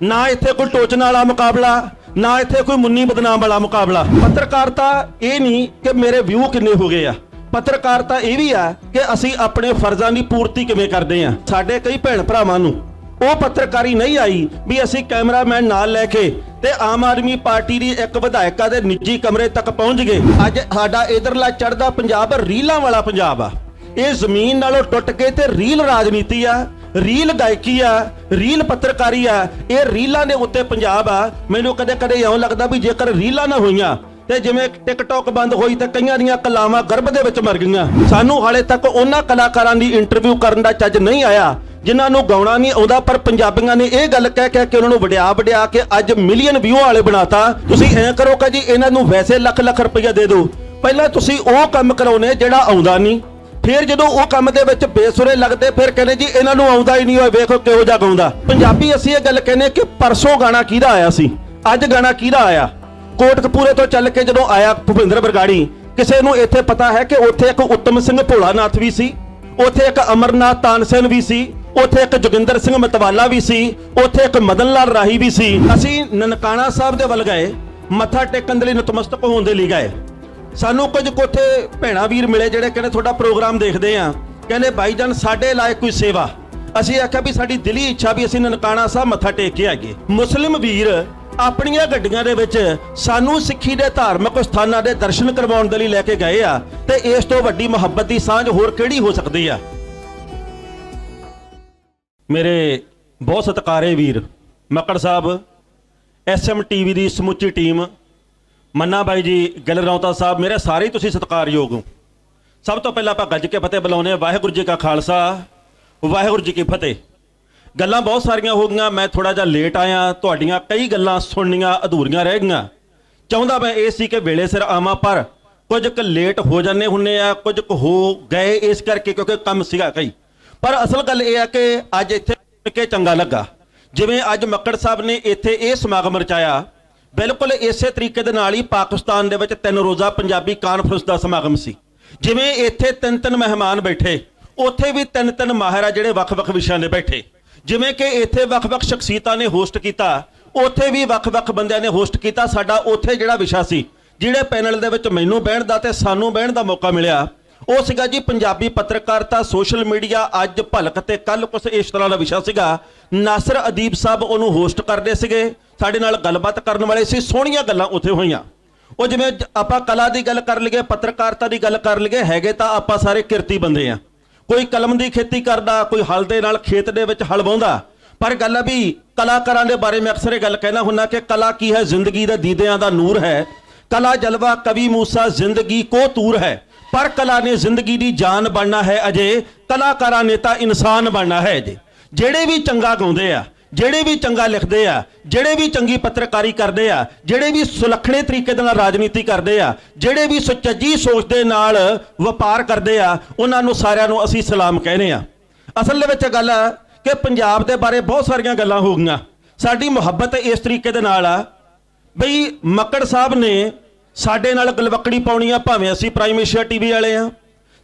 ਨਾ ਇੱਥੇ ਕੋਈ ਟੋਚਨ ਵਾਲਾ ਮੁਕਾਬਲਾ, ਨਾ ਇੱਥੇ ਕੋਈ ਮੁੰਨੀ ਬਦਨਾਮ ਵਾਲਾ ਮੁਕਾਬਲਾ। ਪੱਤਰਕਾਰਤਾ ਇਹ ਨਹੀਂ ਕਿ ਮੇਰੇ ਵਿਊ ਕਿੰਨੇ ਹੋ ਗਏ ਆ। ਪੱਤਰਕਾਰਤਾ ਇਹ ਵੀ ਆ ਕਿ ਅਸੀਂ ਆਪਣੇ ਫਰਜ਼ਾਂ ਦੀ ਪੂਰਤੀ ਕਿਵੇਂ ਕਰਦੇ ਆ। ਸਾਡੇ ਕਈ ਭੈਣ ਭਰਾਵਾਂ ਨੂੰ ਉਹ ਪੱਤਰਕਾਰੀ ਨਹੀਂ ਆਈ ਵੀ ਅਸੀਂ ਕੈਮਰਾਮੈਨ ਨਾਲ ਲੈ ਕੇ ਤੇ ਆਮ ਆਦਮੀ ਪਾਰਟੀ ਦੀ ਇੱਕ ਵਿਧਾਇਕਾ ਦੇ ਨਿੱਜੀ ਕਮਰੇ ਤੱਕ ਪਹੁੰਚ ਗਏ। ਅੱਜ ਸਾਡਾ ਇਧਰਲਾ ਚੜਦਾ ਪੰਜਾਬ ਰੀਲਾਂ ਵਾਲਾ ਪੰਜਾਬ ਆ। ਇਹ ਜ਼ਮੀਨ ਨਾਲੋਂ ਟੁੱਟ ਕੇ ਤੇ ਰੀਲ ਰਾਜਨੀਤੀ ਆ। ਰੀਲ ਗਾਇਕੀ ਆ, ਰੀਲ ਪੱਤਰਕਾਰੀ ਆ, ਇਹ ਰੀਲਾਂ ਦੇ ਉੱਤੇ ਪੰਜਾਬ ਆ। ਮੈਨੂੰ ਕਦੇ ਕਦੇ ਇਉਂ ਲੱਗਦਾ ਵੀ ਜੇਕਰ ਰੀਲਾਂ ਨਾ ਹੋਈਆਂ ਤੇ ਜਿਵੇਂ ਟਿਕਟੌਕ ਬੰਦ ਹੋਈ ਤੇ ਕਈਆਂ ਦੀਆਂ ਕਲਾਵਾਂ ਗਰਭ ਦੇ ਵਿੱਚ ਮਰ ਗਈਆਂ। ਸਾਨੂੰ ਹਾਲੇ ਤੱਕ ਉਹਨਾਂ ਕਲਾਕਾਰਾਂ ਦੀ ਇੰਟਰਵਿਊ ਕਰਨ ਦਾ ਚੱਜ ਨਹੀਂ ਆਇਆ, ਜਿਨ੍ਹਾਂ ਨੂੰ ਗਾਉਣਾ ਨਹੀਂ ਆਉਂਦਾ, ਪਰ ਪੰਜਾਬੀਆਂ ਨੇ ਇਹ ਗੱਲ ਕਹਿ ਕਹਿ ਕੇ ਉਹਨਾਂ ਨੂੰ ਵਡਿਆ ਵਡਿਆ ਕੇ ਅੱਜ ਮਿਲੀਅਨ ਵਿਊ ਵਾਲੇ ਬਣਾਤਾ। ਤੁਸੀਂ ਐਂ ਕਰੋ ਕਿ ਜੀ, ਇਹਨਾਂ ਨੂੰ ਵੈਸੇ ਲੱਖ ਲੱਖ ਰੁਪਈਆ ਦੇ ਦਿਓ। ਪਹਿਲਾਂ ਤੁਸੀਂ ਉਹ ਕੰਮ ਕਰਾਉਨੇ ਜਿਹੜਾ ਆਉਂਦਾ ਨਹੀਂ। ਫਿਰ ਜਦੋਂ ਉਹ ਕੰਮ ਦੇ ਵਿੱਚ ਬੇਸੁਰੇ ਲੱਗਦੇ, ਫਿਰ ਕਹਿੰਦੇ ਜੀ ਇਹਨਾਂ ਨੂੰ ਆਉਂਦਾ ਹੀ ਨਹੀਂ ਹੋਏ ਵੇਖੋ ਕਿਹੋ ਜਿਹਾ ਗਾਉਂਦਾ। ਪੰਜਾਬੀ ਅਸੀਂ ਇਹ ਗੱਲ ਕਹਿੰਦੇ ਕਿ ਪਰਸੋਂ ਗਾਣਾ ਕਿਹਦਾ ਆਇਆ ਸੀ? ਅੱਜ ਗਾਣਾ ਕਿਹਦਾ ਆਇਆ? ਕੋਟਕਪੂਰੇ ਤੋਂ ਚੱਲ ਕੇ ਜਦੋਂ ਆਇਆ ਭੁਪਿੰਦਰ ਬਰਗਾੜੀ ਕਿਸੇ ਨੂੰ ਇੱਥੇ ਪਤਾ ਹੈ ਕਿ ਉੱਥੇ ਇੱਕ ਉੱਤਮ ਸਿੰਘ ਭੋਲਾਨਾਥ ਵੀ ਸੀ, ਉੱਥੇ ਇੱਕ ਅਮਰਨਾਥ ਤਾਨਸੇਨ ਵੀ ਸੀ, ਉੱਥੇ ਇੱਕ ਜੋਗਿੰਦਰ ਸਿੰਘ ਮਤਵਾਲਾ ਵੀ ਸੀ, ਉੱਥੇ ਇੱਕ ਮਦਨ ਲਾਲ ਰਾਹੀ ਵੀ ਸੀ। ਅਸੀਂ ਨਨਕਾਣਾ ਸਾਹਿਬ ਦੇ ਵੱਲ ਗਏ, ਮੱਥਾ ਟੇਕਣ ਦੇ ਲਈ ਨਤਮਸਤਕ ਹੋਣ ਦੇ ਲਈ ਗਏ। ਸਾਨੂੰ ਕੁਝ ਕੋਠੇ ਭੈਣਾ ਵੀਰ ਮਿਲੇ ਜਿਹੜੇ ਕਹਿੰਦੇ ਤੁਹਾਡਾ ਪ੍ਰੋਗਰਾਮ ਦੇਖਦੇ ਆ। ਕਹਿੰਦੇ ਭਾਈ ਜਾਨ, ਸਾਡੇ ਲਾਇਕ ਕੋਈ ਸੇਵਾ। ਅਸੀਂ ਆਖਿਆ ਵੀ ਸਾਡੀ ਦਿਲੀ ਇੱਛਾ ਵੀ ਅਸੀਂ ਨਨਕਾਣਾ ਸਾਹਿਬ ਮੱਥਾ ਟੇਕ ਕੇ ਆਈਏ। ਮੁਸਲਿਮ ਵੀਰ ਆਪਣੀਆਂ ਗੱਡੀਆਂ ਦੇ ਵਿੱਚ ਸਾਨੂੰ ਸਿੱਖੀ ਦੇ ਧਾਰਮਿਕ ਸਥਾਨਾਂ ਦੇ ਦਰਸ਼ਨ ਕਰਵਾਉਣ ਦੇ ਲਈ ਲੈ ਕੇ ਗਏ ਆ ਤੇ ਇਸ ਤੋਂ ਵੱਡੀ ਮੁਹੱਬਤ ਦੀ ਸਾਂਝ ਹੋਰ ਕਿਹੜੀ ਹੋ ਸਕਦੀ ਆ? ਮੇਰੇ ਬਹੁਤ ਸਤਿਕਾਰੇ ਵੀਰ ਮੱਕੜ ਸਾਹਿਬ ਐਸਐਮ ਟੀਵੀ ਦੀ ਸਮੁੱਚੀ ਟੀਮ ਮੰਨਾ ਬਾਈ ਜੀ, ਗਿੱਲ ਰੌਂਤਾ ਸਾਹਿਬ, ਮੇਰੇ ਸਾਰੇ ਹੀ ਤੁਸੀਂ ਸਤਿਕਾਰਯੋਗ ਹੋ। ਸਭ ਤੋਂ ਪਹਿਲਾਂ ਆਪਾਂ ਗੱਜ ਕੇ ਫਤਿਹ ਬੁਲਾਉਂਦੇ ਹਾਂ। ਵਾਹਿਗੁਰੂ ਜੀ ਕਾ ਖਾਲਸਾ, ਵਾਹਿਗੁਰੂ ਜੀ ਕੀ ਫਤਿਹ। ਗੱਲਾਂ ਬਹੁਤ ਸਾਰੀਆਂ ਹੋ ਗਈਆਂ, ਮੈਂ ਥੋੜਾ ਜਿਹਾ ਲੇਟ ਆਇਆ। ਤੁਹਾਡੀਆਂ ਕਈ ਗੱਲਾਂ ਸੁਣਨੀਆਂ ਅਧੂਰੀਆਂ ਰਹਿ ਗਈਆਂ। ਚਾਹੁੰਦਾ ਮੈਂ ਇਹ ਸੀ ਕਿ ਵੇਲੇ ਸਿਰ ਆਵਾਂ, ਪਰ ਕੁਝ ਕੁ ਲੇਟ ਹੋ ਜਾਂਦੇ ਹੁੰਨੇ ਆ, ਕੁਝ ਕੁ ਹੋ ਗਏ ਇਸ ਕਰਕੇ ਕਿਉਂਕਿ ਕੰਮ ਸੀਗਾ ਕਈ। ਪਰ ਅਸਲ ਗੱਲ ਇਹ ਆ ਕਿ ਅੱਜ ਇੱਥੇ ਮਿਲ ਚੰਗਾ ਲੱਗਾ। ਜਿਵੇਂ ਅੱਜ ਮੱਕੜ ਸਾਹਿਬ ਨੇ ਇੱਥੇ ਇਹ ਸਮਾਗਮ ਰਚਾਇਆ ਬਿਲਕੁਲ ਇਸੇ ਤਰੀਕੇ ਦੇ ਨਾਲ ਹੀ ਪਾਕਿਸਤਾਨ ਦੇ ਵਿੱਚ ਤਿੰਨ ਰੋਜ਼ਾ ਪੰਜਾਬੀ ਕਾਨਫਰੰਸ ਦਾ ਸਮਾਗਮ ਸੀ। ਜਿਵੇਂ ਇੱਥੇ ਤਿੰਨ ਤਿੰਨ ਮਹਿਮਾਨ ਬੈਠੇ, ਉੱਥੇ ਵੀ ਤਿੰਨ ਤਿੰਨ ਮਾਹਿਰ ਆ ਜਿਹੜੇ ਵੱਖ-ਵੱਖ ਵਿਸ਼ਿਆਂ ਦੇ ਬੈਠੇ। ਜਿਵੇਂ ਕਿ ਇੱਥੇ ਵੱਖ-ਵੱਖ ਸ਼ਖਸੀਅਤਾਂ ਨੇ ਹੋਸਟ ਕੀਤਾ, ਉੱਥੇ ਵੀ ਵੱਖ-ਵੱਖ ਬੰਦਿਆਂ ਨੇ ਹੋਸਟ ਕੀਤਾ। ਸਾਡਾ ਉੱਥੇ ਜਿਹੜਾ ਵਿਸ਼ਾ ਸੀ, ਜਿਹੜੇ ਪੈਨਲ ਦੇ ਵਿੱਚ ਮੈਨੂੰ ਬਹਿਣ ਦਾ ਤੇ ਸਾਨੂੰ ਬਹਿਣ ਦਾ ਮੌਕਾ ਮਿਲਿਆ ਉਹ ਸੀਗਾ ਜੀ ਪੰਜਾਬੀ ਪੱਤਰਕਾਰਤਾ, ਸੋਸ਼ਲ ਮੀਡੀਆ, ਅੱਜ ਭਲਕ ਤੇ ਕੱਲ ਕੁਛ ਇਸ ਤਰ੍ਹਾਂ ਦਾ ਵਿਸ਼ਾ ਸੀਗਾ। ਨਾਸਰ ਅਦੀਬ ਸਾਹਿਬ ਉਹਨੂੰ ਹੋਸਟ ਕਰਦੇ ਸੀਗੇ, ਸਾਡੇ ਨਾਲ ਗੱਲਬਾਤ ਕਰਨ ਵਾਲੇ ਸੀ, ਸੋਹਣੀਆਂ ਗੱਲਾਂ ਉੱਥੇ ਹੋਈਆਂ। ਉਹ ਜਿਵੇਂ ਆਪਾਂ ਕਲਾ ਦੀ ਗੱਲ ਕਰ ਲਈਏ, ਪੱਤਰਕਾਰਤਾ ਦੀ ਗੱਲ ਕਰ ਲਈਏ, ਹੈਗੇ ਤਾਂ ਆਪਾਂ ਸਾਰੇ ਕਿਰਤੀ ਬੰਦੇ ਆ। ਕੋਈ ਕਲਮ ਦੀ ਖੇਤੀ ਕਰਦਾ, ਕੋਈ ਹਲ ਦੇ ਨਾਲ ਖੇਤ ਦੇ ਵਿੱਚ ਹਲ ਵਾਹੁੰਦਾ। ਪਰ ਗੱਲ ਆ ਵੀ ਕਲਾਕਾਰਾਂ ਦੇ ਬਾਰੇ ਮੈਂ ਅਕਸਰ ਇਹ ਗੱਲ ਕਹਿਣਾ ਹੁੰਨਾ ਕਿ ਕਲਾ ਕੀ ਹੈ? ਜ਼ਿੰਦਗੀ ਦੇ ਦੀਦਿਆਂ ਦਾ ਨੂਰ ਹੈ। ਕਲਾ, ਜਲਵਾ, ਕਵੀ ਮੂਸਾ, ਜ਼ਿੰਦਗੀ ਕੋ ਤੂਰ ਹੈ? ਪਰ ਕਲਾ ਨੇ ਜ਼ਿੰਦਗੀ ਦੀ ਜਾਨ ਬਣਨਾ ਹੈ ਅਜੇ। ਕਲਾਕਾਰਾਂ ਨੇ ਤਾਂ ਇਨਸਾਨ ਬਣਨਾ ਹੈ ਅਜੇ। ਜਿਹੜੇ ਵੀ ਚੰਗਾ ਗਾਉਂਦੇ ਆ, ਜਿਹੜੇ ਵੀ ਚੰਗਾ ਲਿਖਦੇ ਆ, ਜਿਹੜੇ ਵੀ ਚੰਗੀ ਪੱਤਰਕਾਰੀ ਕਰਦੇ ਆ, ਜਿਹੜੇ ਵੀ ਸੁਲੱਖਣੇ ਤਰੀਕੇ ਦੇ ਨਾਲ ਰਾਜਨੀਤੀ ਕਰਦੇ ਆ, ਜਿਹੜੇ ਵੀ ਸੁਚੱਜੀ ਸੋਚ ਦੇ ਨਾਲ ਵਪਾਰ ਕਰਦੇ ਆ, ਉਹਨਾਂ ਨੂੰ ਸਾਰਿਆਂ ਨੂੰ ਅਸੀਂ ਸਲਾਮ ਕਹਿੰਦੇ ਆ। ਅਸਲ ਦੇ ਵਿੱਚ ਗੱਲ ਆ ਕਿ ਪੰਜਾਬ ਦੇ ਬਾਰੇ ਬਹੁਤ ਸਾਰੀਆਂ ਗੱਲਾਂ ਹੋ ਗਈਆਂ। ਸਾਡੀ ਮੁਹੱਬਤ ਇਸ ਤਰੀਕੇ ਦੇ ਨਾਲ ਆ। ਬਈ ਮੱਕੜ ਸਾਹਿਬ ਨੇ ਸਾਡੇ ਨਾਲ ਗਲਵਕੜੀ ਪਾਉਣੀ ਆ ਭਾਵੇਂ ਅਸੀਂ ਪ੍ਰਾਈਮ ਏਸ਼ੀਆ ਟੀਵੀ ਵਾਲੇ ਆ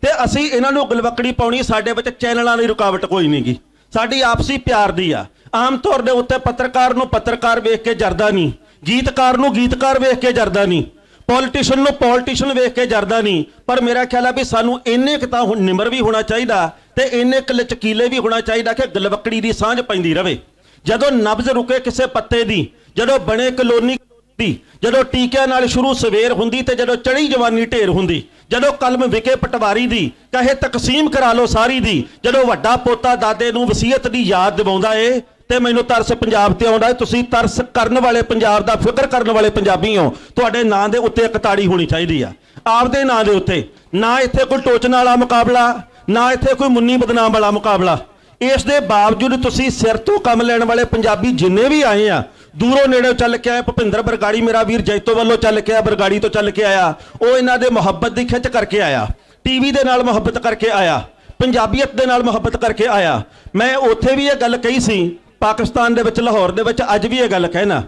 ਤੇ ਅਸੀਂ ਇਹਨਾਂ ਨੂੰ ਗਲਵਕੜੀ ਪਾਉਣੀ, ਸਾਡੇ ਵਿੱਚ ਚੈਨਲਾਂ ਦੀ ਰੁਕਾਵਟ ਕੋਈ ਨਹੀਂਗੀ ਸਾਡੀ ਆਪਸੀ ਪਿਆਰ ਦੀ ਆ। ਆਮ ਤੌਰ ਦੇ ਉੱਤੇ ਪੱਤਰਕਾਰ ਨੂੰ ਪੱਤਰਕਾਰ ਵੇਖ ਕੇ ਜਰਦਾ ਨਹੀਂ। ਗੀਤਕਾਰ ਨੂੰ ਗੀਤਕਾਰ ਵੇਖ ਕੇ ਜਰਦਾ ਨਹੀਂ। ਪੋਲੀਟੀਸ਼ੀਅਨ ਨੂੰ ਪੋਲੀਟੀਸ਼ੀਅਨ ਵੇਖ ਕੇ ਜਰਦਾ ਨਹੀਂ। ਪਰ ਮੇਰਾ ਖਿਆਲ ਆ ਵੀ ਸਾਨੂੰ ਇੰਨੇ ਕੁ ਤਾਂ ਹੁਣ ਨਿਮਰ ਵੀ ਹੋਣਾ ਚਾਹੀਦਾ ਤੇ ਇੰਨੇ ਕੁ ਲਚਕੀਲੇ ਵੀ ਹੋਣਾ ਚਾਹੀਦਾ ਕਿ ਗਲਵਕੜੀ ਦੀ ਸਾਂਝ ਪੈਂਦੀ ਰਵੇ। ਜਦੋਂ ਨਬਜ਼ ਰੁਕੇ ਕਿਸੇ ਪੱਤੇ ਦੀ, ਜਦੋਂ ਬਣੇ ਕਲੋਨੀ ਦੀ ਜਦੋਂ ਟੀਕਿਆਂ ਨਾਲ ਸ਼ੁਰੂ ਸਵੇਰ ਹੁੰਦੀ ਤੇ ਜਦੋਂ ਚੜੀ ਜਵਾਨੀ ਢੇਰ ਹੁੰਦੀ, ਜਦੋਂ ਕਲਮ ਵਿਕੇ ਪਟਵਾਰੀ ਦੀ, ਕਹੇ ਤਕਸੀਮ ਕਰਾ ਲਓ ਸਾਰੀ ਦੀ, ਜਦੋਂ ਵੱਡਾ ਪੋਤਾ ਦਾਦੇ ਨੂੰ ਵਸੀਅਤ ਦੀ ਯਾਦ ਦਿਵਾਉਂਦਾ ਏ, ਤੇ ਮੈਨੂੰ ਤਰਸ ਪੰਜਾਬ ਤੇ ਆਉਂਦਾ ਏ, ਤੁਸੀਂ ਤਰਸ ਕਰਨ ਵਾਲੇ ਪੰਜਾਬ ਦਾ ਫਿਕਰ ਕਰਨ ਵਾਲੇ ਪੰਜਾਬੀ ਹੋ, ਤੁਹਾਡੇ ਨਾਂ ਦੇ ਉੱਤੇ ਇੱਕ ਤਾੜੀ ਹੋਣੀ ਚਾਹੀਦੀ ਆ। ਆਪਦੇ ਨਾਂ ਦੇ ਉੱਤੇ, ਨਾ ਇੱਥੇ ਕੋਈ ਟੋਚਣ ਵਾਲਾ ਮੁਕਾਬਲਾ, ਨਾ ਇੱਥੇ ਕੋਈ ਮੁੰਨੀ ਬਦਨਾਮ ਵਾਲਾ ਮੁਕਾਬਲਾ। ਇਸ ਦੇ ਬਾਵਜੂਦ ਤੁਸੀਂ ਸਿਰ ਤੋਂ ਕੰਮ ਲੈਣ ਵਾਲੇ ਪੰਜਾਬੀ ਜਿੰਨੇ ਵੀ ਆਏ ਆ ਦੂਰੋਂ ਨੇੜੇ ਚੱਲ ਕੇ ਆਇਆ ਭੁਪਿੰਦਰ ਬਰਗਾੜੀ, ਮੇਰਾ ਵੀਰ ਜੈਤੋ ਵੱਲੋਂ ਚੱਲ ਕੇ ਆਇਆ, ਬਰਗਾੜੀ ਤੋਂ ਚੱਲ ਕੇ ਆਇਆ। ਉਹ ਇਹਨਾਂ ਦੇ ਮੁਹੱਬਤ ਦੀ ਖਿੱਚ ਕਰਕੇ ਆਇਆ। ਟੀਵੀ ਦੇ ਨਾਲ ਮੁਹੱਬਤ ਕਰਕੇ ਆਇਆ। ਪੰਜਾਬੀਅਤ ਦੇ ਨਾਲ ਮੁਹੱਬਤ ਕਰਕੇ ਆਇਆ। ਮੈਂ ਉੱਥੇ ਵੀ ਇਹ ਗੱਲ ਕਹੀ ਸੀ, ਪਾਕਿਸਤਾਨ ਦੇ ਵਿੱਚ, ਲਾਹੌਰ ਦੇ ਵਿੱਚ, ਅੱਜ ਵੀ ਇਹ ਗੱਲ ਕਹਿਣਾ।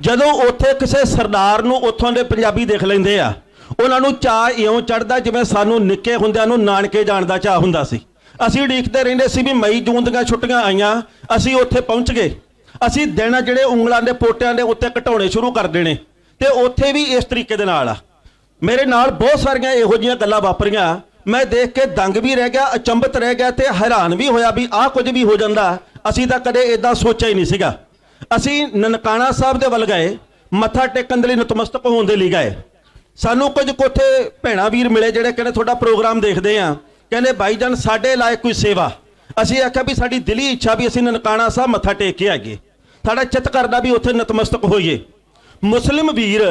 ਜਦੋਂ ਉੱਥੇ ਕਿਸੇ ਸਰਦਾਰ ਨੂੰ ਉੱਥੋਂ ਦੇ ਪੰਜਾਬੀ ਦੇਖ ਲੈਂਦੇ ਆ, ਉਹਨਾਂ ਨੂੰ ਚਾਹ ਇਉਂ ਚੜਦਾ ਜਿਵੇਂ ਸਾਨੂੰ ਨਿੱਕੇ ਹੁੰਦਿਆਂ ਨੂੰ ਨਾਨਕੇ ਜਾਣ ਦਾ ਚਾਹ ਹੁੰਦਾ ਸੀ। ਅਸੀਂ ਉਡੀਕਦੇ ਰਹਿੰਦੇ ਸੀ ਵੀ ਮਈ ਜੂਨ ਦੀਆਂ ਛੁੱਟੀਆਂ ਆਈਆਂ, ਅਸੀਂ ਉੱਥੇ ਪਹੁੰਚ ਗਏ। ਅਸੀਂ ਦਿਨ ਜਿਹੜੇ ਉਂਗਲਾਂ ਦੇ ਪੋਟਿਆਂ ਦੇ ਉੱਤੇ ਘਟਾਉਣੇ ਸ਼ੁਰੂ ਕਰ ਦੇਣੇ ਤੇ ਉੱਥੇ ਵੀ ਇਸ ਤਰੀਕੇ ਦੇ ਨਾਲ ਆ। ਮੇਰੇ ਨਾਲ ਬਹੁਤ ਸਾਰੀਆਂ ਇਹੋ ਜਿਹੀਆਂ ਗੱਲਾਂ ਵਾਪਰੀਆਂ। ਮੈਂ ਦੇਖ ਕੇ ਦੰਗ ਵੀ ਰਹਿ ਗਿਆ, ਅਚੰਭਿਤ ਰਹਿ ਗਿਆ ਤੇ ਹੈਰਾਨ ਵੀ ਹੋਇਆ ਵੀ ਆਹ ਕੁਝ ਵੀ ਹੋ ਜਾਂਦਾ। ਅਸੀਂ ਤਾਂ ਕਦੇ ਇਦਾਂ ਸੋਚਿਆ ਹੀ ਨਹੀਂ ਸੀਗਾ। ਅਸੀਂ ਨਨਕਾਣਾ ਸਾਹਿਬ ਦੇ ਵੱਲ ਗਏ, ਮੱਥਾ ਟੇਕਣ ਦੇ ਲਈ ਨਤਮਸਤਕ ਹੋਣ ਦੇ ਲਈ ਗਏ। ਸਾਨੂੰ ਕੁਝ ਕੋਥੇ ਭੈਣਾ ਵੀਰ ਮਿਲੇ ਜਿਹੜੇ ਕਹਿੰਦੇ ਤੁਹਾਡਾ ਪ੍ਰੋਗਰਾਮ ਦੇਖਦੇ ਆ। ਕਹਿੰਦੇ ਭਾਈ ਜਾਨ, ਸਾਡੇ ਲਾਇਕ ਕੋਈ ਸੇਵਾ। ਅਸੀਂ ਆਖਿਆ ਵੀ ਸਾਡੀ ਦਿਲੀ ਇੱਛਾ ਵੀ ਅਸੀਂ ਨਨਕਾਣਾ ਸਾਹਿਬ ਮੱਥਾ ਟੇਕ ਕੇ ਆਈਏ। ਸਾਡਾ ਚਿੱਤ ਕਰਦਾ ਵੀ ਉੱਥੇ ਨਤਮਸਤਕ ਹੋਈਏ। ਮੁਸਲਿਮ ਵੀਰ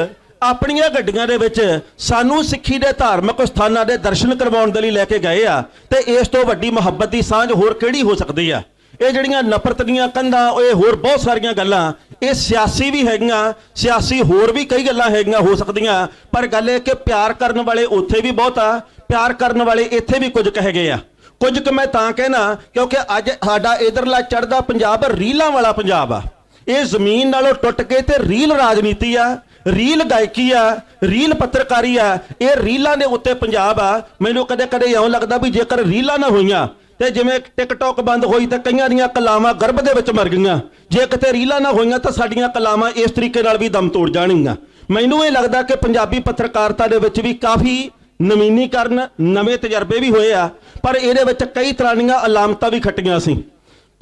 ਆਪਣੀਆਂ ਗੱਡੀਆਂ ਦੇ ਵਿੱਚ ਸਾਨੂੰ ਸਿੱਖੀ ਦੇ ਧਾਰਮਿਕ ਸਥਾਨਾਂ ਦੇ ਦਰਸ਼ਨ ਕਰਵਾਉਣ ਦੇ ਲਈ ਲੈ ਕੇ ਗਏ ਆ ਤੇ ਇਸ ਤੋਂ ਵੱਡੀ ਮੁਹੱਬਤ ਦੀ ਸਾਂਝ ਹੋਰ ਕਿਹੜੀ ਹੋ ਸਕਦੀ ਆ? ਇਹ ਜਿਹੜੀਆਂ ਨਫ਼ਰਤ ਦੀਆਂ ਕੰਧਾਂ, ਇਹ ਹੋਰ ਬਹੁਤ ਸਾਰੀਆਂ ਗੱਲਾਂ, ਇਹ ਸਿਆਸੀ ਵੀ ਹੈਗੀਆਂ, ਸਿਆਸੀ ਹੋਰ ਵੀ ਕਈ ਗੱਲਾਂ ਹੈਗੀਆਂ ਹੋ ਸਕਦੀਆਂ, ਪਰ ਗੱਲ ਇਹ ਕਿ ਪਿਆਰ ਕਰਨ ਵਾਲੇ ਉੱਥੇ ਵੀ ਬਹੁਤ ਆ, ਪਿਆਰ ਕਰਨ ਵਾਲੇ ਇੱਥੇ ਵੀ ਕੁਝ ਕਹਿ ਗਏ ਆ। ਕੁਝ ਕੁ ਮੈਂ ਤਾਂ ਕਹਿਣਾ, ਕਿਉਂਕਿ ਅੱਜ ਸਾਡਾ ਇਧਰਲਾ ਚੜਦਾ ਪੰਜਾਬ ਰੀਲਾਂ ਵਾਲਾ ਪੰਜਾਬ ਆ। ਇਹ ਜ਼ਮੀਨ ਨਾਲੋਂ ਟੁੱਟ ਕੇ ਤੇ ਰੀਲ ਰਾਜਨੀਤੀ ਆ, ਰੀਲ ਗਾਇਕੀ ਆ, ਰੀਲ ਪੱਤਰਕਾਰੀ ਆ, ਇਹ ਰੀਲਾਂ ਦੇ ਉੱਤੇ ਪੰਜਾਬ ਆ। ਮੈਨੂੰ ਕਦੇ ਕਦੇ ਇਉਂ ਲੱਗਦਾ ਵੀ ਜੇਕਰ ਰੀਲਾਂ ਨਾ ਹੋਈਆਂ ਤੇ ਜਿਵੇਂ ਟਿਕਟੌਕ ਬੰਦ ਹੋਈ ਤਾਂ ਕਈਆਂ ਦੀਆਂ ਕਲਾਵਾਂ ਗਰਭ ਦੇ ਵਿੱਚ ਮਰ ਗਈਆਂ। ਜੇ ਕਿਤੇ ਰੀਲਾਂ ਨਾ ਹੋਈਆਂ ਤਾਂ ਸਾਡੀਆਂ ਕਲਾਵਾਂ ਇਸ ਤਰੀਕੇ ਨਾਲ ਵੀ ਦਮ ਤੋੜ ਜਾਣਗੀਆਂ। ਮੈਨੂੰ ਇਹ ਲੱਗਦਾ ਕਿ ਪੰਜਾਬੀ ਪੱਤਰਕਾਰਤਾ ਦੇ ਵਿੱਚ ਵੀ ਕਾਫੀ ਨਵੀਨੀਕਰਨ, ਨਵੇਂ ਤਜਰਬੇ ਵੀ ਹੋਏ ਆ, ਪਰ ਇਹਦੇ ਵਿੱਚ ਕਈ ਤਰ੍ਹਾਂ ਦੀਆਂ ਅਲਾਮਤਾਂ ਵੀ ਖੱਟੀਆਂ ਸੀ।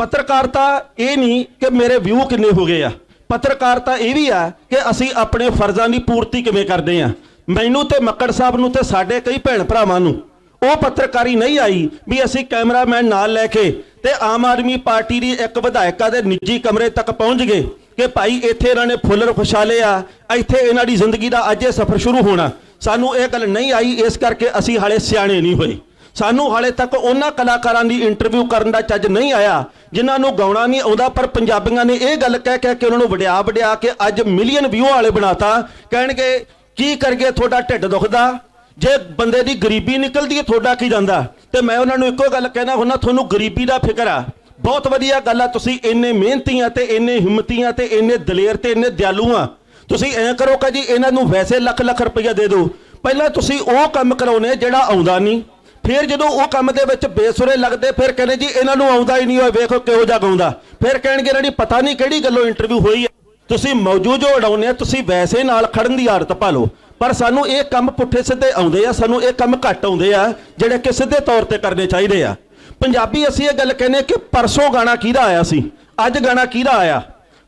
ਪੱਤਰਕਾਰਤਾ ਇਹ ਨਹੀਂ ਕਿ ਮੇਰੇ ਵਿਊ ਕਿੰਨੇ ਹੋ ਗਏ ਆ। ਪੱਤਰਕਾਰਤਾ ਇਹ ਵੀ ਆ ਕਿ ਅਸੀਂ ਆਪਣੇ ਫਰਜ਼ਾਂ ਦੀ ਪੂਰਤੀ ਕਿਵੇਂ ਕਰਦੇ ਆ। ਮੈਨੂੰ ਤੇ ਮੱਕੜ ਸਾਹਿਬ ਨੂੰ ਤੇ ਸਾਡੇ ਕਈ ਭੈਣ ਭਰਾਵਾਂ ਨੂੰ ਉਹ ਪੱਤਰਕਾਰੀ ਨਹੀਂ ਆਈ ਵੀ ਅਸੀਂ ਕੈਮਰਾਮੈਨ ਨਾਲ ਲੈ ਕੇ ਤੇ ਆਮ ਆਦਮੀ ਪਾਰਟੀ ਦੀ ਇੱਕ ਵਿਧਾਇਕਾ ਦੇ ਨਿੱਜੀ ਕਮਰੇ ਤੱਕ ਪਹੁੰਚ ਗਏ ਕਿ ਭਾਈ ਇੱਥੇ ਇਹਨਾਂ ਨੇ ਫੁੱਲ ਖੁਸ਼ਾਲੇ ਆ, ਇੱਥੇ ਇਹਨਾਂ ਦੀ ਜ਼ਿੰਦਗੀ ਦਾ ਅੱਜ ਇਹ ਸਫ਼ਰ ਸ਼ੁਰੂ ਹੋਣਾ। ਸਾਨੂੰ ਇਹ ਗੱਲ ਨਹੀਂ ਆਈ, ਇਸ ਕਰਕੇ ਅਸੀਂ ਹਾਲੇ ਸਿਆਣੇ ਨਹੀਂ ਹੋਏ। ਸਾਨੂੰ ਹਾਲੇ ਤੱਕ ਉਹਨਾਂ ਕਲਾਕਾਰਾਂ ਦੀ ਇੰਟਰਵਿਊ ਕਰਨ ਦਾ ਚੱਜ ਨਹੀਂ ਆਇਆ, ਜਿਨ੍ਹਾਂ ਨੂੰ ਗਾਉਣਾ ਨਹੀਂ ਆਉਂਦਾ, ਪਰ ਪੰਜਾਬੀਆਂ ਨੇ ਇਹ ਗੱਲ ਕਹਿ ਕਹਿ ਕੇ ਉਹਨਾਂ ਨੂੰ ਵਡਿਆ ਵਡਿਆ ਕੇ ਅੱਜ ਮਿਲੀਅਨ ਵਿਊ ਵਾਲੇ ਬਣਾਤਾ। ਕਹਿਣਗੇ, ਕੀ ਕਰਗੇ ਤੁਹਾਡਾ ਢਿੱਡ ਦੁਖਦਾ? ਜੇ ਬੰਦੇ ਦੀ ਗਰੀਬੀ ਨਿਕਲਦੀ ਹੈ, ਤੁਹਾਡਾ ਕੀ ਜਾਂਦਾ? ਤੇ ਮੈਂ ਉਹਨਾਂ ਨੂੰ ਇੱਕੋ ਗੱਲ ਕਹਿਣਾ ਹੁੰਦਾ, ਤੁਹਾਨੂੰ ਗਰੀਬੀ ਦਾ ਫਿਕਰ ਆ। ਬਹੁਤ ਵਧੀਆ ਗੱਲ ਆ, ਤੁਸੀਂ ਇੰਨੇ ਮਿਹਨਤੀਆਂ ਤੇ ਇੰਨੇ ਹਿੰਮਤੀਆਂ ਤੇ ਇੰਨੇ ਦਲੇਰ ਤੇ ਇੰਨੇ ਦਿਆਲੂ ਆ। ਤੁਸੀਂ ਐਂ ਕਰੋ ਕਿ ਜੀ, ਇਹਨਾਂ ਨੂੰ ਵੈਸੇ ਲੱਖ ਲੱਖ ਰੁਪਈਆ ਦੇ ਦਿਓ। ਪਹਿਲਾਂ ਤੁਸੀਂ ਉਹ ਕੰਮ ਕਰਾਉਨੇ ਜਿਹੜਾ ਆਉਂਦਾ ਨਹੀਂ। ਫਿਰ ਜਦੋਂ ਉਹ ਕੰਮ ਦੇ ਵਿੱਚ ਬੇਸੁਰੇ ਲੱਗਦੇ, ਫਿਰ ਕਹਿੰਦੇ ਜੀ ਇਹਨਾਂ ਨੂੰ ਆਉਂਦਾ ਹੀ ਨਹੀਂ ਹੋਏ ਵੇਖੋ ਕਿਹੋ ਜਿਹਾ ਗਾਉਂਦਾ। ਫਿਰ ਕਹਿਣਗੇ ਇਹਨਾਂ ਦੀ ਪਤਾ ਨਹੀਂ ਕਿਹੜੀ ਗੱਲੋਂ ਇੰਟਰਵਿਊ ਹੋਈ ਹੈ। ਤੁਸੀਂ ਮੌਜੂਦ ਜੋ ਉਡਾਉਂਦੇ ਆ ਤੁਸੀਂ ਵੈਸੇ ਨਾਲ ਖੜਨ ਦੀ ਆਦਤ ਪਾ ਲਓ। ਪਰ ਸਾਨੂੰ ਇਹ ਕੰਮ ਪੁੱਠੇ ਸਿੱਧੇ ਆਉਂਦੇ ਆ, ਸਾਨੂੰ ਇਹ ਕੰਮ ਘੱਟ ਆਉਂਦੇ ਆ, ਜਿਹੜੇ ਕਿ ਸਿੱਧੇ ਤੌਰ ਤੇ ਕਰਨੇ ਚਾਹੀਦੇ ਆ। ਪੰਜਾਬੀ ਅਸੀਂ ਇਹ ਗੱਲ ਕਹਿੰਦੇ ਕਿ ਪਰਸੋਂ ਗਾਣਾ ਕਿਹਦਾ ਆਇਆ ਸੀ? ਅੱਜ ਗਾਣਾ ਕਿਹਦਾ ਆਇਆ?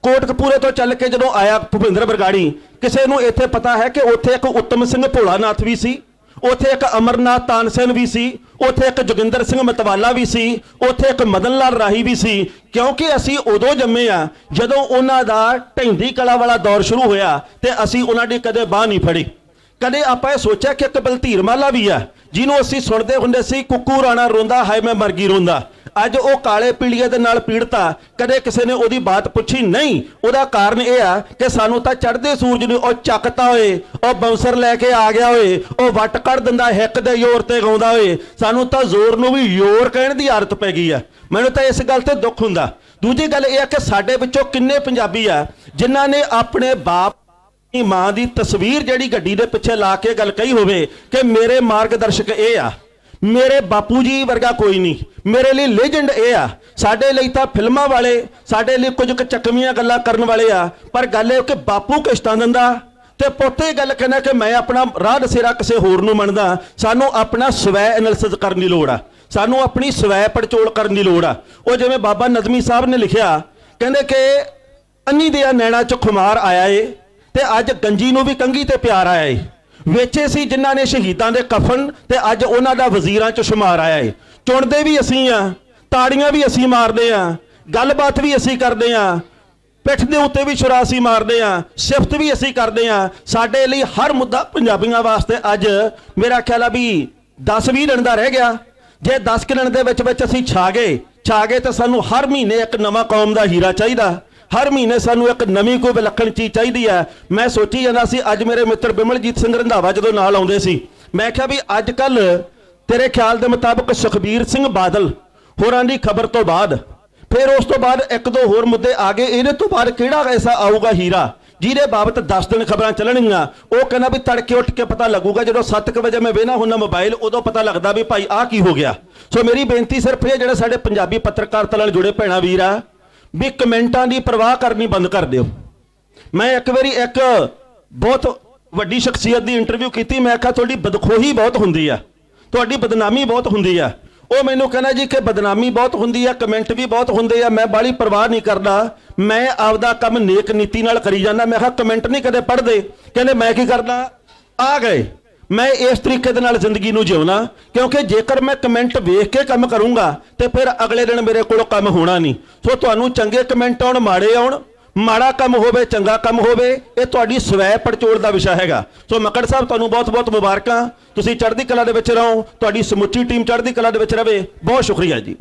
ਕੋਟਕਪੂਰੇ ਤੋਂ ਚੱਲ ਕੇ ਜਦੋਂ ਆਇਆ ਭੁਪਿੰਦਰ ਬਰਗਾੜੀ ਕਿਸੇ ਨੂੰ ਇੱਥੇ ਪਤਾ ਹੈ ਕਿ ਉੱਥੇ ਇੱਕ ਉੱਤਮ ਸਿੰਘ ਭੋਲਾਨਾਥ ਵੀ ਸੀ? ਉੱਥੇ ਇੱਕ ਅਮਰਨਾਥ ਤਾਨਸੇਨ ਵੀ ਸੀ, ਉੱਥੇ ਇੱਕ ਜੋਗਿੰਦਰ ਸਿੰਘ ਮਤਵਾਲਾ ਵੀ ਸੀ, ਉੱਥੇ ਇੱਕ ਮਦਨ ਲਾਲ ਰਾਹੀ ਵੀ ਸੀ, ਕਿਉਂਕਿ ਅਸੀਂ ਉਦੋਂ ਜੰਮੇ ਆ, ਜਦੋਂ ਉਹਨਾਂ ਦਾ ਢੈਂਦੀ ਕਲਾ ਵਾਲਾ ਦੌਰ ਸ਼ੁਰੂ ਹੋਇਆ ਤੇ ਅਸੀਂ ਉਹਨਾਂ ਦੀ ਕਦੇ ਬਾਹ ਨਹੀਂ ਫੜੀ। ਕਦੇ ਆਪਾਂ ਇਹ ਸੋਚਿਆ ਕਿ ਇੱਕ ਬਲਧੀਰ ਮਾਲਾ ਵੀ ਆ ਜਿਹਨੂੰ ਅਸੀਂ ਸੁਣਦੇ ਹੁੰਦੇ ਸੀ, ਕੁੱਕੂ ਰਾਣਾ ਰੋਂਦਾ, ਹਾਏ ਮੈਂ ਮਰ ਗਈ ਰੋਂਦਾ। ਅੱਜ ਉਹ ਕਾਲੇ ਪੀਲੀਏ ਦੇ ਨਾਲ ਪੀੜਤਾ, ਕਦੇ ਕਿਸੇ ਨੇ ਉਹਦੀ ਬਾਤ ਪੁੱਛੀ ਨਹੀਂ। ਉਹਦਾ ਕਾਰਨ ਇਹ ਆ ਕਿ ਸਾਨੂੰ ਤਾਂ ਚੜ੍ਹਦੇ ਸੂਰਜ ਨੂੰ ਉਹ ਚੱਕਤਾ ਹੋਏ, ਉਹ ਬਾਉਂਸਰ ਲੈ ਕੇ ਆ ਗਿਆ ਹੋਏ, ਉਹ ਵੱਟ ਕੱਢ ਦਿੰਦਾ, ਹਿੱਕ ਦੇ ਜ਼ੋਰ ਤੇ ਗਾਉਂਦਾ ਹੋਏ। ਸਾਨੂੰ ਤਾਂ ਜ਼ੋਰ ਨੂੰ ਵੀ ਯੋਰ ਕਹਿਣ ਦੀ ਆਦਤ ਪੈ ਗਈ ਆ। ਮੈਨੂੰ ਤਾਂ ਇਸ ਗੱਲ ਤੇ ਦੁੱਖ ਹੁੰਦਾ। ਦੂਜੀ ਗੱਲ ਇਹ ਆ ਕਿ ਸਾਡੇ ਵਿੱਚੋਂ ਕਿੰਨੇ ਪੰਜਾਬੀ ਆ, ਜਿਨ੍ਹਾਂ ਨੇ ਆਪਣੇ ਬਾਪ ਮਾਂ ਦੀ ਤਸਵੀਰ ਜਿਹੜੀ ਗੱਡੀ ਦੇ ਪਿੱਛੇ ਲਾ ਕੇ ਗੱਲ ਕਹੀ ਹੋਵੇ ਕਿ ਮੇਰੇ ਮਾਰਗਦਰਸ਼ਕ ਇਹ ਆ, ਮੇਰੇ ਬਾਪੂ ਜੀ ਵਰਗਾ ਕੋਈ ਨਹੀਂ, ਮੇਰੇ ਲਈ ਲੈਜੈਂਡ ਇਹ ਆ, ਸਾਡੇ ਲਈ ਤਾਂ ਫਿਲਮਾਂ ਵਾਲੇ, ਸਾਡੇ ਲਈ ਕੁਝ ਕੁ ਚੱਕਵੀਆਂ ਗੱਲਾਂ ਕਰਨ ਵਾਲੇ ਆ, ਪਰ ਗੱਲ ਇਹ ਕਿ ਬਾਪੂ ਕਿਸ਼ਤਾਂ ਦਿੰਦਾ ਤੇ ਪੁੱਤ ਇਹ ਗੱਲ ਕਹਿੰਦਾ ਕਿ ਮੈਂ ਆਪਣਾ ਰਾਹ ਦਸੇਰਾ ਕਿਸੇ ਹੋਰ ਨੂੰ ਮੰਨਦਾ, ਸਾਨੂੰ ਆਪਣਾ ਸਵੈ ਐਨਾਲਿਸਿਸ ਕਰਨ ਦੀ ਲੋੜ ਆ, ਸਾਨੂੰ ਆਪਣੀ ਸਵੈ ਪੜਚੋਲ ਕਰਨ ਦੀ ਲੋੜ ਆ। ਉਹ ਜਿਵੇਂ ਬਾਬਾ ਨਜ਼ਮੀ ਸਾਹਿਬ ਨੇ ਲਿਖਿਆ, ਕਹਿੰਦੇ ਕਿ ਅੰਨੀ ਦੇ ਨੈਣਾ ਚ ਖੁਮਾਰ ਆਇਆ ਏ ਤੇ ਅੱਜ ਗੰਜੀ ਨੂੰ ਵੀ ਕੰਗੀ ਤੇ ਪਿਆਰ ਆਇਆ ਏ। ਵੇਚੇ ਸੀ ਜਿਨ੍ਹਾਂ ਨੇ ਸ਼ਹੀਦਾਂ ਦੇ ਕਫਨ ਤੇ ਅੱਜ ਉਹਨਾਂ ਦਾ ਵਜ਼ੀਰਾਂ ਚ ਸ਼ੁਮਾਰ ਆਇਆ ਏ। ਚੁਣਦੇ ਵੀ ਅਸੀਂ ਆ, ਤਾੜੀਆਂ ਵੀ ਅਸੀਂ ਮਾਰਦੇ ਆ, ਗੱਲਬਾਤ ਵੀ ਅਸੀਂ ਕਰਦੇ ਆ, ਪਿੱਠ ਦੇ ਉੱਤੇ ਵੀ ਸ਼ੁਰਾਸੀ ਮਾਰਦੇ ਆ, ਸਿਫਤ ਵੀ ਅਸੀਂ ਕਰਦੇ ਆ। ਸਾਡੇ ਲਈ ਹਰ ਮੁੱਦਾ ਪੰਜਾਬੀਆਂ ਵਾਸਤੇ ਅੱਜ ਮੇਰਾ ਖਿਆਲ ਆ ਵੀ 10 20 ਦਿਨ ਦਾ ਰਹਿ ਗਿਆ। ਜੇ 10 ਦਿਨ ਦੇ ਵਿੱਚ ਵਿੱਚ ਅਸੀਂ ਛਾ ਗਏ ਛਾ ਗਏ ਤਾਂ ਸਾਨੂੰ ਹਰ ਮਹੀਨੇ ਇੱਕ ਨਵਾਂ ਕੌਮ ਦਾ ਹੀਰਾ ਚਾਹੀਦਾ। ਹਰ ਮਹੀਨੇ ਸਾਨੂੰ ਇੱਕ ਨਵੀਂ ਕੋਈ ਵਿਲੱਖਣ ਚੀਜ਼ ਚਾਹੀਦੀ ਹੈ। ਮੈਂ ਸੋਚੀ ਜਾਂਦਾ ਸੀ, ਅੱਜ ਮੇਰੇ ਮਿੱਤਰ ਬਿਮਲਜੀਤ ਸਿੰਘ ਰੰਧਾਵਾ ਜਦੋਂ ਨਾਲ ਆਉਂਦੇ ਸੀ। ਮੈਂ ਕਿਹਾ ਵੀ ਅੱਜ ਕੱਲ ਤੇਰੇ ਖਿਆਲ ਦੇ ਮੁਤਾਬਕ ਸੁਖਬੀਰ ਸਿੰਘ ਬਾਦਲ ਹੋਰਾਂ ਦੀ ਖਬਰ ਤੋਂ ਬਾਅਦ, ਫਿਰ ਉਸ ਤੋਂ ਬਾਅਦ ਇੱਕ ਦੋ ਹੋਰ ਮੁੱਦੇ ਆ ਗਏ। ਇਹਦੇ ਤੋਂ ਬਾਅਦ ਕਿਹੜਾ ਐਸਾ ਆਊਗਾ ਹੀਰਾ, ਜਿਹਦੇ ਬਾਬਤ 10 ਦਿਨ ਖਬਰਾਂ ਚੱਲਣਗੀਆਂ? ਉਹ ਕਹਿੰਦਾ ਵੀ ਤੜਕੇ ਉੱਠ ਕੇ ਪਤਾ ਲੱਗੂਗਾ, ਜਦੋਂ 7:00 ਵਜੇ ਮੈਂ ਵੇਨਾ ਹੁੰਦਾ ਮੋਬਾਈਲ, ਉਦੋਂ ਪਤਾ ਲੱਗਦਾ ਵੀ ਭਾਈ ਆਹ ਕੀ ਹੋ ਗਿਆ। ਸੋ ਮੇਰੀ ਬੇਨਤੀ ਸਿਰਫ ਇਹ, ਜਿਹੜੇ ਸਾਡੇ ਪੰਜਾਬੀ ਪੱਤਰਕਾਰਤਾ ਨਾਲ ਜੁੜੇ ਭੈਣਾ, ਵੀਰ ਆ ਵੀ ਕਮੈਂਟਾਂ ਦੀ ਪਰਵਾਹ ਕਰਨੀ ਬੰਦ ਕਰ ਦਿਓ। ਮੈਂ ਇੱਕ ਵਾਰੀ ਇੱਕ ਬਹੁਤ ਵੱਡੀ ਸ਼ਖਸੀਅਤ ਦੀ ਇੰਟਰਵਿਊ ਕੀਤੀ, ਮੈਂ ਕਿਹਾ, ਤੁਹਾਡੀ ਬਦਖੋਹੀ ਬਹੁਤ ਹੁੰਦੀ ਆ। ਤੁਹਾਡੀ ਬਦਨਾਮੀ ਬਹੁਤ ਹੁੰਦੀ ਆ। ਉਹ ਮੈਨੂੰ ਕਹਿੰਦਾ, ਜੀ, ਕਿ ਬਦਨਾਮੀ ਬਹੁਤ ਹੁੰਦੀ ਆ, ਕਮੈਂਟ ਵੀ ਬਹੁਤ ਹੁੰਦੇ ਆ, ਮੈਂ ਬਾਲੀ ਪਰਵਾਹ ਨਹੀਂ ਕਰਦਾ। ਮੈਂ ਆਪਦਾ ਕੰਮ ਨੇਕ ਨੀਤੀ ਨਾਲ ਕਰੀ ਜਾਂਦਾ। ਮੈਂ ਕਿਹਾ, ਕਮੈਂਟ ਨਹੀਂ ਕਦੇ ਪੜ੍ਹਦੇ? ਕਹਿੰਦੇ, ਮੈਂ ਕੀ ਕਰਦਾ? ਆ ਗਏ। ਮੈਂ ਇਸ ਤਰੀਕੇ ਦੇ ਨਾਲ ਜ਼ਿੰਦਗੀ ਨੂੰ ਜਿਉਣਾ, ਕਿਉਂਕਿ ਜੇਕਰ ਮੈਂ ਕਮੈਂਟ ਵੇਖ ਕੇ ਕੰਮ ਕਰੂੰਗਾ, ਤੇ ਫਿਰ ਅਗਲੇ ਦਿਨ ਮੇਰੇ ਕੋਲ ਕੰਮ ਹੋਣਾ ਨਹੀਂ। ਸੋ ਤੁਹਾਨੂੰ ਚੰਗੇ ਕਮੈਂਟ ਆਉਣ, ਮਾੜੇ ਆਉਣ, ਮਾੜਾ ਕੰਮ ਹੋਵੇ, ਚੰਗਾ ਕੰਮ ਹੋਵੇ, ਇਹ ਤੁਹਾਡੀ ਸਵੈ ਪੜਚੋਲ ਦਾ ਵਿਸ਼ਾ ਹੈਗਾ। ਸੋ ਮੱਕੜ ਸਾਹਿਬ, ਤੁਹਾਨੂੰ ਬਹੁਤ-ਬਹੁਤ ਮੁਬਾਰਕਾਂ। ਤੁਸੀਂ ਚੜ੍ਹਦੀ ਕਲਾ ਦੇ ਵਿੱਚ ਰਹੋ, ਤੁਹਾਡੀ ਸਮੁੱਚੀ ਟੀਮ ਚੜ੍ਹਦੀ ਕਲਾ ਦੇ ਵਿੱਚ ਰਵੇ। ਬਹੁਤ ਸ਼ੁਕਰੀਆ ਜੀ।